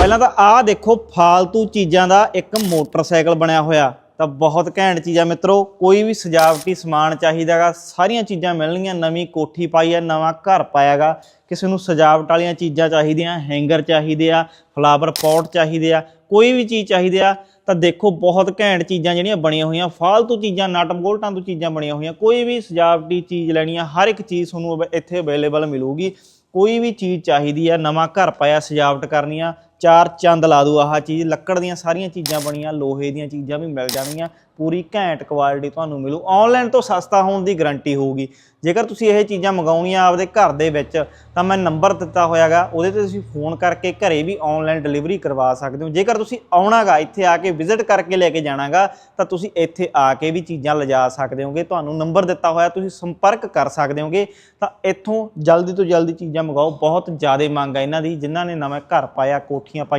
ਪਹਿਲਾਂ ਤਾਂ ਆਹ ਦੇਖੋ, ਫਾਲਤੂ ਚੀਜ਼ਾਂ ਦਾ ਇੱਕ ਮੋਟਰਸਾਈਕਲ ਬਣਿਆ ਹੋਇਆ। ਤਾਂ ਬਹੁਤ ਘੈਂਟ ਚੀਜ਼ਾਂ ਆ ਮਿੱਤਰੋ, ਕੋਈ ਵੀ ਸਜਾਵਟੀ ਸਮਾਨ ਚਾਹੀਦਾਗਾ ਸਾਰੀਆਂ ਚੀਜ਼ਾਂ ਮਿਲਣਗੀਆਂ, ਨਵੀਂ ਕੋਠੀ ਪਾਈ ਆ, ਨਵਾਂ ਘਰ ਪਾਇਆਗਾ ਕਿਸੇ ਨੂੰ ਸਜਾਵਟ ਵਾਲੀਆਂ ਚੀਜ਼ਾਂ ਚਾਹੀਦੀਆਂ, ਹੈਂਗਰ ਚਾਹੀਦੇ ਆ ਫਲਾਵਰ ਪੌਟ ਚਾਹੀਦੇ ਆ, ਕੋਈ ਵੀ ਚੀਜ਼ ਚਾਹੀਦੇ ਆ, ਤਾਂ ਦੇਖੋ, ਬਹੁਤ ਘੈਂਟ ਚੀਜ਼ਾਂ ਜਿਹੜੀਆਂ ਬਣੀਆਂ ਹੋਈਆਂ, ਫਾਲਤੂ ਚੀਜ਼ਾਂ ਨਟ ਬੋਲਟਾਂ ਤੋਂ ਚੀਜ਼ਾਂ ਬਣੀਆਂ ਹੋਈਆਂ। ਕੋਈ ਵੀ ਸਜਾਵਟੀ ਚੀਜ਼ ਲੈਣੀ ਆ, ਹਰ ਇੱਕ ਚੀਜ਼ ਤੁਹਾਨੂੰ ਅਵ- ਇੱਥੇ ਅਵੇਲੇਬਲ ਮਿਲੂਗੀ। ਕੋਈ ਵੀ ਚੀਜ਼ ਚਾਹੀਦੀ ਆ, ਨਵਾਂ ਘਰ ਪਾਇਆ, ਸਜਾਵਟ ਕਰਨੀ ਆ ਚਾਰ ਚੰਦ ਲਾ ਦੂ ਆਹ ਚੀਜ਼, ਲੱਕੜ ਦੀਆਂ ਸਾਰੀਆਂ ਚੀਜ਼ਾਂ ਬਣੀਆਂ, ਲੋਹੇ ਦੀਆਂ ਚੀਜ਼ਾਂ ਵੀ ਮਿਲ ਜਾਣਗੀਆਂ, ਪੂਰੀ ਘੈਂਟ ਕੁਆਲਿਟੀ ਤੁਹਾਨੂੰ ਮਿਲੂ। ਆਨਲਾਈਨ ਤੋਂ ਸਸਤਾ ਹੋਣ ਦੀ ਗਾਰੰਟੀ ਹੋਊਗੀ। ਜੇਕਰ ਤੁਸੀਂ ਇਹ ਚੀਜ਼ਾਂ ਮੰਗਾਉਣੀਆਂ ਆਪਦੇ ਘਰ ਦੇ ਵਿੱਚ, ਤਾਂ ਮੈਂ ਨੰਬਰ ਦਿੱਤਾ ਹੋਇਆਗਾ, ਉਹਦੇ ਤੇ ਤੁਸੀਂ ਫੋਨ ਕਰਕੇ ਘਰੇ ਵੀ ਆਨਲਾਈਨ ਡਿਲੀਵਰੀ ਕਰਵਾ ਸਕਦੇ ਹੋ। ਜੇਕਰ ਤੁਸੀਂ ਆਉਣਾਗਾ, ਇੱਥੇ ਆ ਕੇ ਵਿਜ਼ਿਟ ਕਰਕੇ ਲੈ ਕੇ ਜਾਣਾਗਾ, ਤਾਂ ਤੁਸੀਂ ਇੱਥੇ ਆ ਕੇ ਵੀ ਚੀਜ਼ਾਂ ਲਿਜਾ ਸਕਦੇ ਹੋਗੇ। ਤੁਹਾਨੂੰ ਨੰਬਰ ਦਿੱਤਾ ਹੋਇਆ, ਤੁਸੀਂ ਸੰਪਰਕ ਕਰ ਸਕਦੇ ਹੋਗੇ। ਤਾਂ ਇੱਥੋਂ ਜਲਦੀ ਤੋਂ ਜਲਦੀ ਚੀਜ਼ਾਂ ਮੰਗਾਓ, ਬਹੁਤ ਜ਼ਿਆਦਾ ਮੰਗ ਆ ਇਹਨਾਂ ਦੀ, ਜਿਨ੍ਹਾਂ ਨੇ ਨਵਾਂ ਘਰ ਪਾਇਆ, ਕੋਠੀਆਂ ਪਾਈਆਂ।